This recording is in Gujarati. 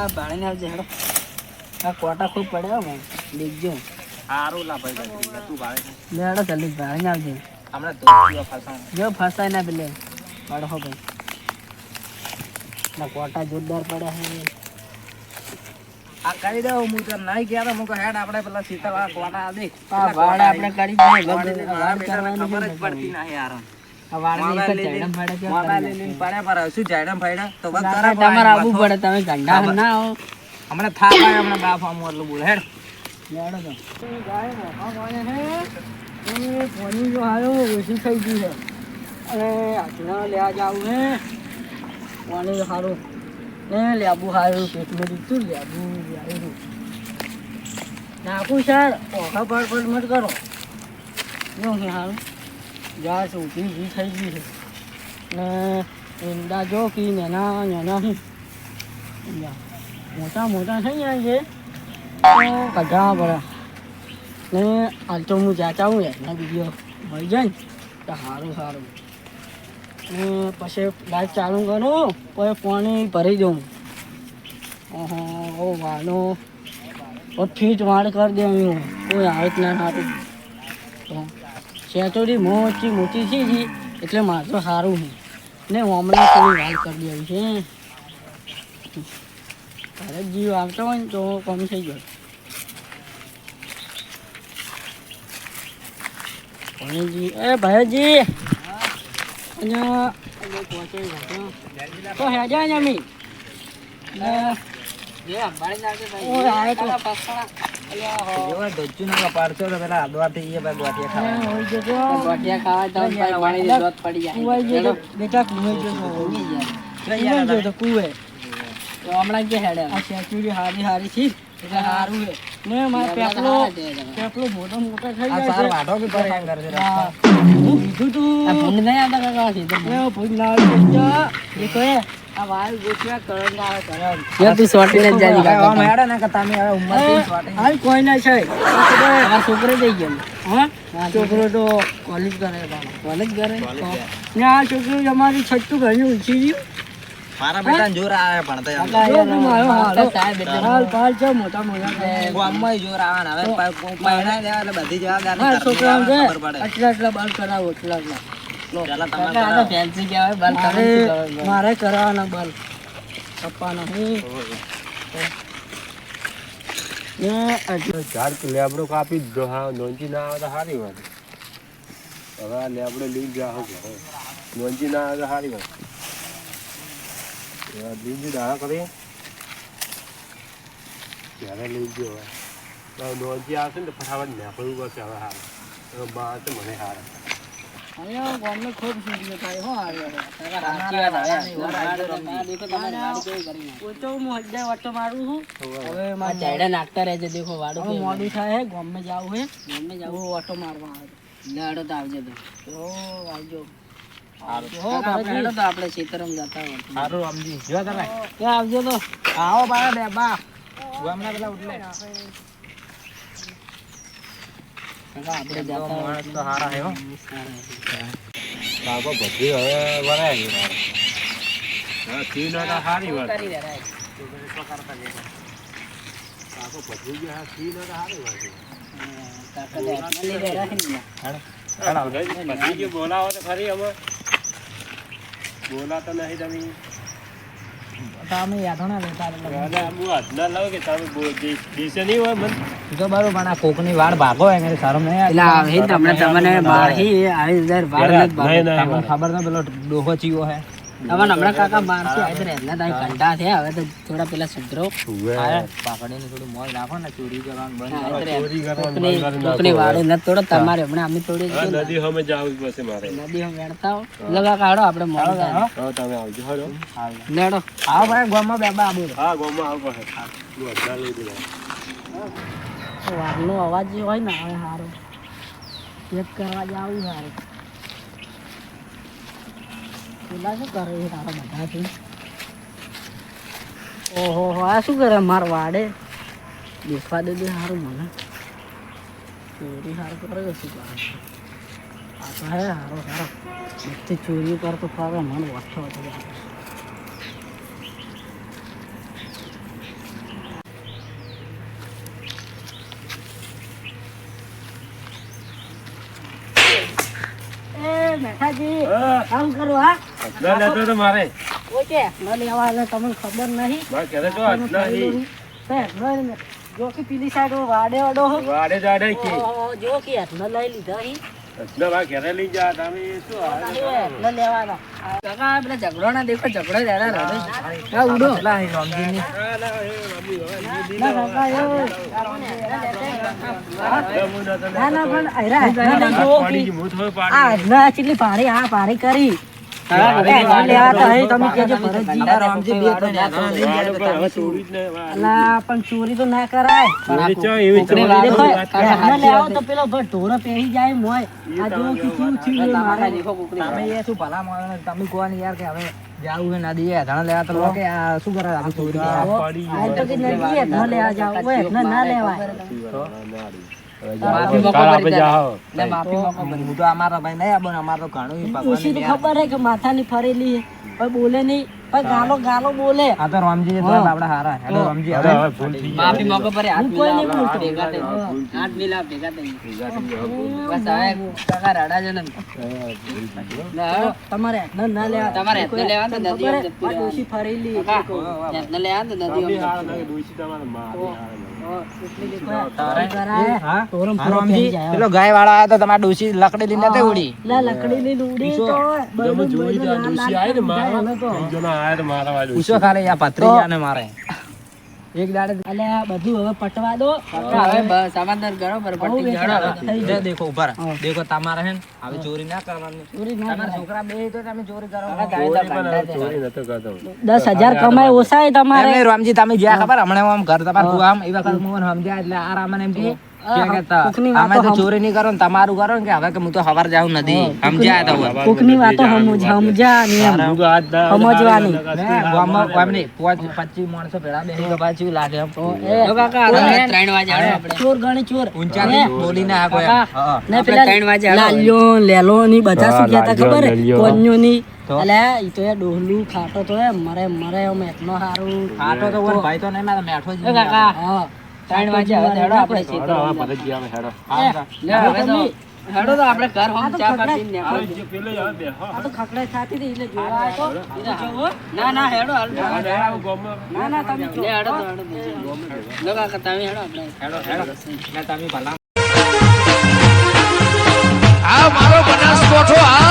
આ ભાળીને આવજે હેડો. આ કોટા ખૂબ પડ્યા મને દેખજો સારું લા ભાઈ તું ભાવે લે હેડો જલ્દી ભાણીને આવજે. હમણાં ધોતીઓ ફસાય જો ફસાય ના પેલે. પાડો ભાઈ. ના કોટા જોરદાર પડ્યા હે આ કરી દઉં હું તો નહીં ગયા તો મુકો હેડ આપણે પેલા સીતા કોટા આ દે. આ વાળ આપણે કરી દઈએ ખબર જ પડતી નહીં યાર પડે ના હમણાં થાક હમણાં બાપ આમ એટલું બોલે હેડ. છે એ જો હારો ઓછી થઈ ગઈ છે. અને આજના લેવા જાવું હે. પાણી સારું. ને લેબુ સારું પેટમાં દીધું લેબુ આવ્યું નાખું સર ઓખા પર પડ મત કરો. જો સારું જા ઊભી ઊભી થઈ ગઈ છે. ને ઈંડા કે નાના નાના મોટા મોટા થઈ ગયા છે કઢાવા પડે. ને હાલ તો હું જાતા હું એના વીડિયો મળી જાય ને, તો સારું સારું ને પછી લાઈટ ચાલુ કરું, પછી પાણી ભરી દઉં. ઓહો, ઓ વાનો ફીટ વાળ કરી દે હું. કોઈ આવે જ ના સારું તો સેચોડી મોટી મોટી છે જી એટલે માત્ર સારું છે. ને હમણાં થોડી વાત કરી દેવી છે. જ જીવ આવતો હોય ને તો કમ થઈ ગયો. ભણીજી એ ભાઈજી તો હેજા ને મી ઓય આય તો એવા ધોચું ના પાડશો તો પેલા આદવાથી એ ભાઈ. ગોઠિયા ખાવા કુવાઈ ગયો તો હમણાં કે હેડે. આ હારી હારી છે. સારું ને મારે પેપલો પેપલો મોટો મોટો થઈ જાય સાર વાઢો બી કરે એમ કરે છે હું. કીધું તું. ભૂંડ નહીં આવતા કાકા સીધું એ ના આવી એ કહે છોકરો જઈ ગયો છોકરો તો કોલેજ કરે કોલેજ કરે આ છોકરો અમારી છઠ્ઠું ઘરનું ઊંચી ગયું મારા બેટા જોર આવે પણ હાલ એટલે પાલ છે મોટા મોટા. ગામમાં જોર આવે હવે પહેણાઈ દેવા એટલે બધી જવાબદારી છોકરા કરાવો આટલા આટલા મારે કરવાનું બાલ. કપાના હે. ને હજુ. ઝાડ લેબડો કાપી દીધો હા નોંધી ના આવે તો સારી વાત. હવે આ લેબડો લઈ ગયા હું નોંધી ના આવે તો સારી વાત. લીંજી દાણા કરી ત્યારે લઈ ગયો હવે? નોંધી આવશે ને ફટાફટ નીકળવું પડશે હવે હારે બાર બહાર મને હારે. અહીંયા ગામને ખૂબ સુધીઓ થાય હો આવ્યો કાકા સાચી વાત હવે આ દેખો તમારી વાડી કેવી કરી નાખી. હું તો હું હજાર વાટો મારું છું હવે આ ચાયડા નાખતા રહેજો દેખો વાડું હવે મોડું થાય હે ગામમાં જાવું હે ગમે જાવ ઓટો મારવા આવે લેડો તો આવજો તો. આવજો આપણે હેડો તો આપણે ખેતરમાં જતા સારું આવજો તો આવો બાળા બે બા. ગામના પેલા ઉઠલે આપણે માણસ તો હારા હે કાકો બધી હવે વરાય ગઈ મારે. હવે તી ના સારી વાત. કરી રહ્યા કાકો બધી ગયા હા તી ના સારી વાત કાકા તો હાથમાં લઈ રહ્યા છે ને બોલાવો તો ખરી અમે બોલાતા નહીં તમે. તમે યાદોના લેતા એટલે અને આમ હું હાથ ના લાવ કે તમે દેશે નહીં હોય મને? જો બરોબર પણ આ કોકની વાળ ભાગો એને સારું નહીં. એટલે આવે ને તમને તમને આવી બાર તમને ખબર ને પેલો ડોહો ચીવો હે. તમને હમણાં કાકા આવી એટલે તારી કંટા હવે તો થોડા પેલા સુધરો. હા, પાકડીને થોડું મોજ રાખો ને ચોરી કરવાનું બંધ હા, કોકની બંધ કરી કોકની નાખો. વાડી નથી તોડો તમારે હમણાં અમે તોડી હા, દીધું ને. નદી અમે જાવું પડશે મારે. નદી હમ વેણતા હો. લગા કાઢો આપણે મોડું થાય. તમે આવજો હરો લેડો આવો ભાઈ ગામમાં બે બા હા ગામમાં આવું લઈ વાઘનો અવાજ હોય ને હવે સારો ચેક કરવા જાવ સારું Eh, Mekaji, kamu eh. keluar? ના લેતો તો મારે ઓકે ન લેવા એટલે તમને ખબર નહીં મારે ઘરે તો હાથ નહીં. નહીં જો કે પીલી સાઈડ વાડે વાડો વાડે જાડે કે જો કે હાથમાં લઈ લીધા હી. એટલે મારે ઘરે લઈ જા તમે શું હાલ? લેવાના. કાકા પેલા ઝઘડો ના દેખો ઝઘડો. ઉડો. ના, ના, ના કાકા, એ. ના ના પણ અરે પાડી થોડું આ પાડી હાથમાં કેટલી ભારી આ ભારી કરી તમે પણ ચોરી તો ના કરાય તો પેલો ઢોરો પહેરી જાય મોય આ જો કેવું ને યાર કે હવે જાવું ના નદી ધણા લેવા તો લોકો કે આ શું કરે આપણે ચોરી. આ તો કે હાથમાં લેવા જાવ ના લેવાય માફી મોકો દે. જાઓ. લે માફી મોકો કરી. હું તો અમારા ભાઈ નહીં આપો ને ઘણું ઈ ડોશી ખબર હે કે માથાની ફરેલી હે? બોલે નહીં. પણ ગાલો ગાલો બોલે. આ તો રામજી તો આપડે હારા. હેલો રામજી હવે. માફી મોકો પર હાથ કોઈ નહીં બોલતો. ભેગા થઈ હાથ મિલાવ ભેગા થઈ. બસ હવે કાકા રડા છે ને. તમારે હાથમાં ના લેવા તમારે હાથમાં લેવા તો આ ડોશી ફરેલી કાકા, હાથને તો નહીં, ડોશી તમારે મારી ગાય વાળા આયા તો તમારા ડોશી લકડી લઈને નથી ઉડી લકડી લઈને ઉડી તો તમે જોઈ આય ને. તો. જણા આયા ભત્રીજાને મારે એક દાડે એટલે આ બધું હવે પટવા દો. હવે બસ સમાધાન કરો પટ્ટી વેચાણ ઝાડો. થઈ જે જાય. દેખો ઊભા રહો. દેખો તમારે હે હવે ચોરી ના કરવાની. ચોરી ના તમારા છોકરા બે તો તમે ચોરી કરો. ચોરી નતો કરતો. હું. દસ હજાર કમાય ઓછા હે તમારે. રામજી તમે જ્યાં ખબર? હમણાં આમ ઘર તમાર આમ એ વખત હું સમજ્યા એટલે આ રામને એમ કે અમે તો ચોરી નહીં કરો ને તમારું કરો ને કે હવે કે હું તો હવાર જાઉં નથી. સમજ્યા તો કોકની વાતો સમજ સમજા નિયમ હું તો આજ ના- સમજવાની. ને ગામમાં ગામ નહીં, પાંચ પચીસ માણસો ભેળા બેસી તો પાછું લાગે એમ. જો કાકા, હવે ત્રણ વાગે ચોર ગણી ચોર. ઊંચાથી બોલીને આ કોઈ એમ. હા. ને આપણે પેલા ત્રણ વાગે લાલ્યો લેલો ની બધા શું કહેતા ખબર? કોન્યો ની. તો? ઈ તો એ ડોહલું ખાટો તો એ મરે મરે એમ એટલો હારું ખાટો તો ભાઈ તો નહીં મેઠો જ કાકા, હા. ત્રણ વાગે હવે હેડો આપણે હેડો, હવે ભરતજી આવે, હેડો. હવે તો હેડો તો આપણે ઘર હોમ આ ચા. પાડીને નીકળો. હવે જે પેલો આવે બેહો. આ તો ખકડાઈ થાતી હતી એટલે જોવા તો. ના ના હેડો હાલ. આ. ના ના તમે જો. હેડો તો હેડો જો કાકા તમે હેડો આપણે હેડો હેડો ના તમે ભલા આ મારો બનાસ કોઠો આ